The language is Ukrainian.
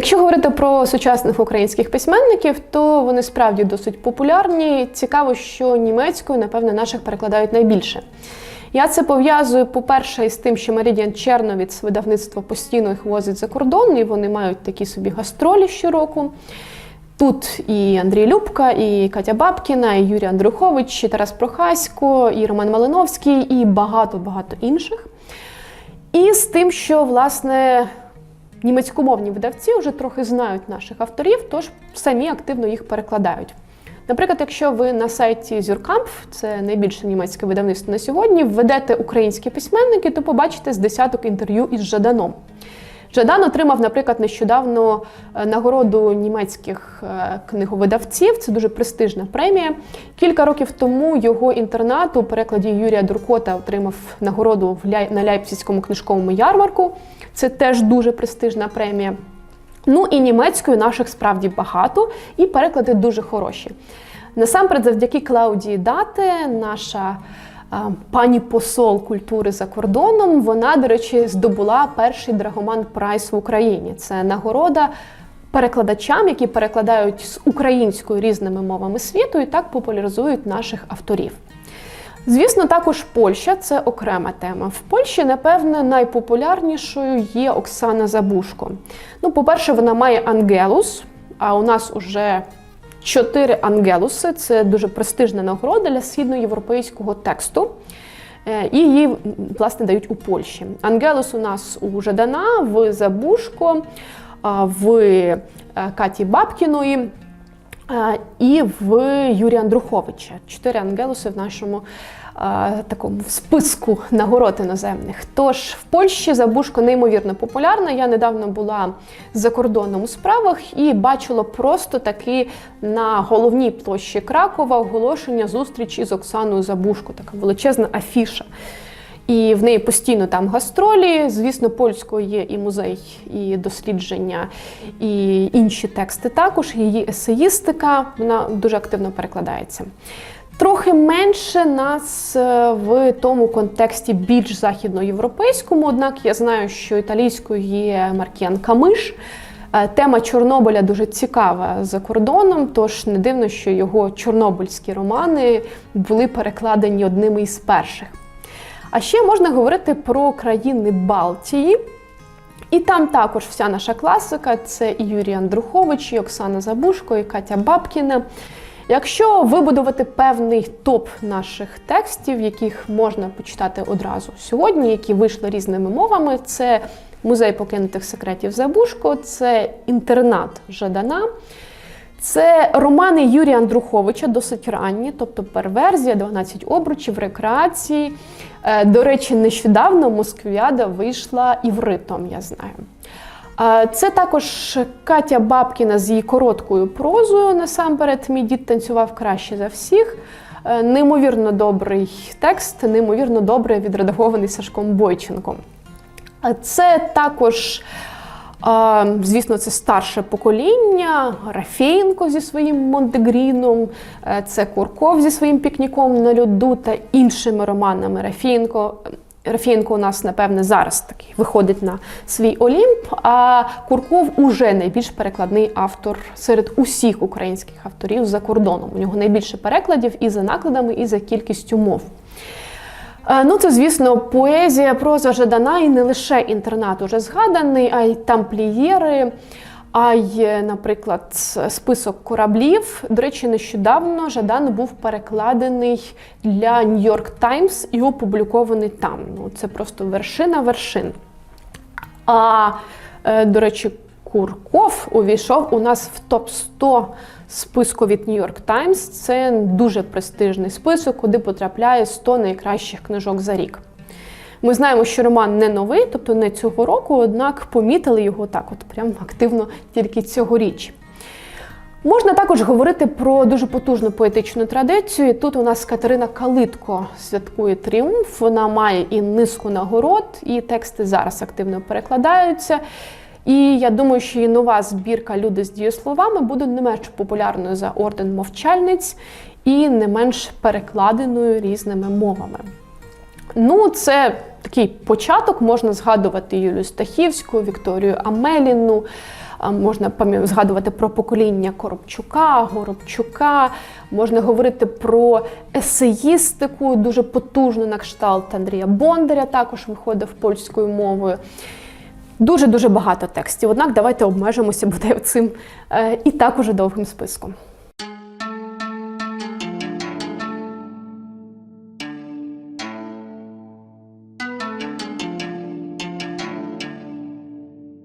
Якщо говорити про сучасних українських письменників, то вони справді досить популярні. Цікаво, що німецькою, напевно, наших перекладають найбільше. Я це пов'язую, по-перше, із тим, що Марідіан Черновіц видавництво постійно їх возить за кордон, і вони мають такі собі гастролі щороку. Тут і Андрій Любка, і Катя Бабкіна, і Юрій Андрухович, і Тарас Прохасько, і Роман Малиновський, і багато-багато інших. І з тим, що власне німецькомовні видавці вже трохи знають наших авторів, тож самі активно їх перекладають. Наприклад, якщо ви на сайті Зюркампф, це найбільше німецьке видавництво на сьогодні, введете українські письменники, то побачите з десяток інтерв'ю із Жаданом. Жадан отримав, наприклад, нещодавно е, нагороду німецьких е, книговидавців. Це дуже престижна премія. Кілька років тому його інтернат у перекладі Юрія Дуркота отримав нагороду на Ляйпцизькому книжковому ярмарку. Це теж дуже престижна премія. Ну і німецькою наших справді багато, і переклади дуже хороші. Насамперед, завдяки Клаудії Дате, наша пані посол культури за кордоном, вона, до речі, здобула перший Драгоман Прайс в Україні. Це нагорода перекладачам, які перекладають з українською різними мовами світу і так популяризують наших авторів. Звісно, також Польща це окрема тема. В Польщі, напевне, найпопулярнішою є Оксана Забушко. Ну, по-перше, вона має Ангелус, а у нас уже чотири Ангелуси. Це дуже престижна нагорода для східноєвропейського тексту. Е, І її власне дають у Польщі. Ангелус у нас у Жадана, в Забушко, в е, Каті Бабкіної. І в Юрія Андруховича чотири ангелуси в нашому такому списку нагород іноземних. Тож в Польщі Забушко неймовірно популярна. Я недавно була за кордоном у справах і бачила просто таки на головній площі Кракова оголошення зустрічі з Оксаною Забушко, така величезна афіша. І в неї постійно там гастролі. Звісно, польською є і музей, і дослідження, і інші тексти також. Її есеїстика вона дуже активно перекладається. Трохи менше нас е, в тому контексті більш західноєвропейському, однак я знаю, що італійською є Маркіан Камиш. Е, Тема Чорнобиля дуже цікава за кордоном, тож не дивно, що його чорнобильські романи були перекладені одними із перших. А ще можна говорити про країни Балтії. І там також вся наша класика це і Юрій Андрухович, і Оксана Забушко, і Катя Бабкіна. Якщо вибудувати певний топ наших текстів, яких можна почитати одразу сьогодні, які вийшли різними мовами, це музей покинутих секретів Забушко, це інтернат Жадана. Це романи Юрія Андруховича, досить ранні, тобто перверзія, 12 обручів, рекреації. Е, До речі, нещодавно Москвіада вийшла івритом, я знаю. Е, Це також Катя Бабкіна з її короткою прозою. Насамперед, мій дід танцював краще за всіх. Е, Неймовірно добрий текст, неймовірно добре відредагований Сашком Бойченком. А Це також, звісно, це старше покоління, Рафєєнко зі своїм Монтегріном, е, це Курков зі своїм пікніком на льоду та іншими романами. Рафєєнко, Рафєєнко у нас, напевне, зараз такий виходить на свій Олімп, а Курков уже найбільш перекладний автор серед усіх українських авторів за кордоном. У нього найбільше перекладів і за накладами, і за кількістю мов. Е, Ну, це, звісно, поезія, проза Жадана і не лише інтернат уже згаданий, а й тамплієри, а й, е, наприклад, список кораблів. До речі, нещодавно Жадан був перекладений для York Times і опублікований там. Ну, це просто вершина вершин. А, е, до речі, Курков увійшов у нас в топ-100 списку від New York Times. Це дуже престижний список, куди потрапляє 100 найкращих книжок за рік. Ми знаємо, що роман не новий, тобто не цього року, однак помітили його так, от прям активно тільки цьогоріч. Можна також говорити про дуже потужну поетичну традицію. Тут у нас Катерина Калитко святкує тріумф. Вона має і низку нагород, і тексти зараз активно перекладаються. І я думаю, що і нова збірка Люди з дієсловами буде не менш популярною за орден мовчальниць і не менш перекладеною різними мовами. Ну, це такий початок, можна згадувати Юлію Стахівську, Вікторію Амеліну, Можна згадувати про покоління Коробчука, Горобчука, можна говорити про есеїстику, дуже потужну на кшталт Андрія Бондаря, також виходив польською мовою. Дуже дуже багато текстів. Однак давайте обмежимося буде цим е, і так уже довгим списком.